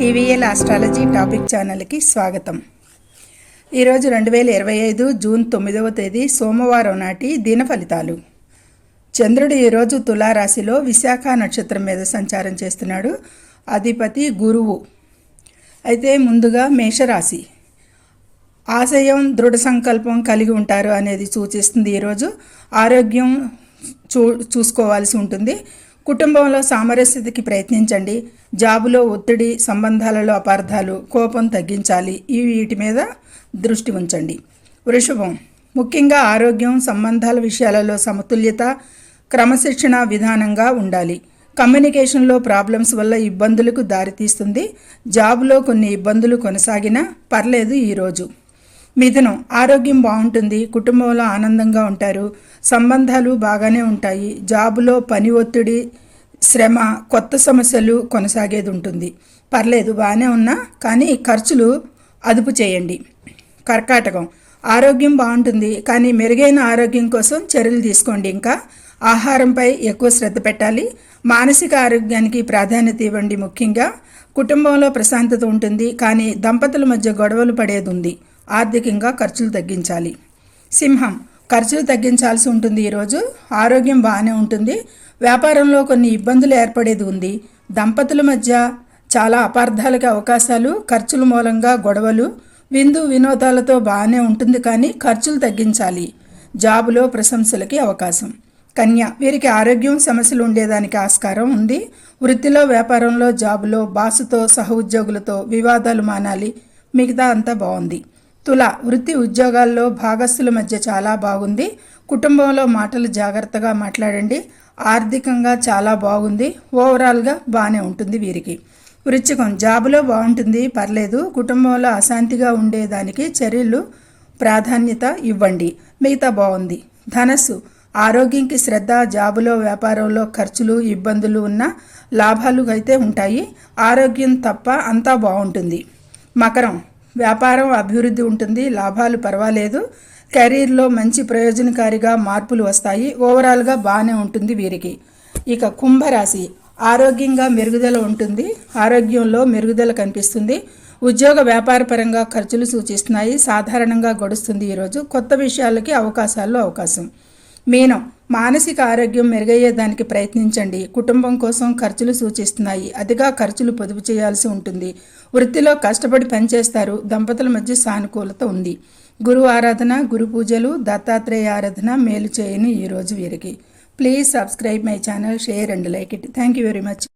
TVL astrology topic ఛానల్కి స్వాగతం. ఈరోజు రెండు వేల ఇరవై ఐదు జూన్ తొమ్మిదవ తేదీ సోమవారం నాటి దిన ఫలితాలు. చంద్రుడు ఈరోజు తులారాశిలో విశాఖ నక్షత్రం మీద సంచారం చేస్తున్నాడు. అధిపతి గురువు. అయితే ముందుగా మేషరాశి. ఆశయం దృఢ సంకల్పం కలిగి ఉంటారు అనేది సూచిస్తుంది ఈరోజు ఆరోగ్యం చూ చూసుకోవాల్సి ఉంటుంది. కుటుంబంలో సామరస్యతకి ప్రయత్నించండి. జాబులో ఒత్తిడి సంబంధాలలో అపార్థాలు కోపం తగ్గించాలి. ఈ వీటి మీద దృష్టి ఉంచండి. వృషభం. ముఖ్యంగా ఆరోగ్యం సంబంధాల విషయాలలో సమతుల్యత క్రమశిక్షణ విధానంగా ఉండాలి. కమ్యూనికేషన్లో ప్రాబ్లమ్స్ వల్ల ఇబ్బందులకు దారితీస్తుంది. జాబులో కొన్ని ఇబ్బందులు కొనసాగినా పర్లేదు ఈరోజు మిథునం ఆరోగ్యం బాగుంటుంది కుటుంబంలో ఆనందంగా ఉంటారు సంబంధాలు బాగానే ఉంటాయి జాబులో పని ఒత్తిడి శ్రమ కొత్త సమస్యలు కొనసాగేది ఉంటుంది పర్లేదు బాగానే ఉన్నా కానీ ఖర్చులు అదుపు చేయండి. కర్కాటకం ఆరోగ్యం బాగుంటుంది కానీ మెరుగైన ఆరోగ్యం కోసం చర్యలు తీసుకోండి. ఇంకా ఆహారంపై ఎక్కువ శ్రద్ధ పెట్టాలి. మానసిక ఆరోగ్యానికి ప్రాధాన్యత ఇవ్వండి ముఖ్యంగా. కుటుంబంలో ప్రశాంతత ఉంటుంది కానీ దంపతుల మధ్య గొడవలు పడేది ఉంది ఆర్థికంగా ఖర్చులు తగ్గించాలి. సింహం ఖర్చులు తగ్గించాల్సి ఉంటుంది ఈరోజు. ఆరోగ్యం బాగానే ఉంటుంది. వ్యాపారంలో కొన్ని ఇబ్బందులు ఏర్పడేది ఉంది. దంపతుల మధ్య చాలా అపార్థాలకి అవకాశాలు ఖర్చుల మూలంగా గొడవలు విందు వినోదాలతో బాగానే ఉంటుంది కానీ ఖర్చులు తగ్గించాలి. జాబులో ప్రశంసలకి అవకాశం. కన్య వీరికి ఆరోగ్యం సమస్యలు ఉండేదానికి ఆస్కారం ఉంది. వృత్తిలో వ్యాపారంలో జాబులో బాసుతో సహోద్యోగులతో వివాదాలు మానాలి. మిగతా అంతా బాగుంది తుల వృత్తి ఉద్యోగాల్లో భాగస్థుల మధ్య చాలా బాగుంది. కుటుంబంలో మాటలు జాగ్రత్తగా మాట్లాడండి. ఆర్థికంగా చాలా బాగుంది. ఓవరాల్గా బాగానే ఉంటుంది వీరికి. వృచ్చికం జాబులో బాగుంటుంది పర్లేదు. కుటుంబంలో అశాంతిగా ఉండేదానికి చర్యలు ప్రాధాన్యత ఇవ్వండి. మిగతా బాగుంది. ధనస్సు. ఆరోగ్యంకి శ్రద్ధ జాబులో వ్యాపారంలో ఖర్చులు ఇబ్బందులు ఉన్న లాభాలు అయితే ఉంటాయి. ఆరోగ్యం తప్ప అంతా బాగుంటుంది. మకరం. వ్యాపారం అభివృద్ధి ఉంటుంది లాభాలు పర్వాలేదు. కెరీర్లో మంచి ప్రయోజనకారిగా మార్పులు వస్తాయి. ఓవరాల్గా బాగానే ఉంటుంది వీరికి. ఇక కుంభరాశి. ఆరోగ్యంగా మెరుగుదల ఉంటుంది. ఆరోగ్యంలో మెరుగుదల కనిపిస్తుంది. ఉద్యోగ వ్యాపార పరంగా ఖర్చులు సూచిస్తున్నాయి. సాధారణంగా గడుస్తుంది ఈరోజు కొత్త విషయాలకి అవకాశాల్లో అవకాశం. మీనం. మానసిక ఆరోగ్యం మెరుగయ్యేదానికి ప్రయత్నించండి. కుటుంబం కోసం ఖర్చులు సూచిస్తున్నాయి. అదిగా ఖర్చులు పొదుపు చేయాల్సి ఉంటుంది. వృత్తిలో కష్టపడి పనిచేస్తారు. దంపతుల మధ్య సానుకూలత ఉంది. గురు ఆరాధన గురు పూజలు దత్తాత్రేయ ఆరాధన మేలు చేయని ఈరోజు వీరికి. Please subscribe my channel share and like it. Thank you very much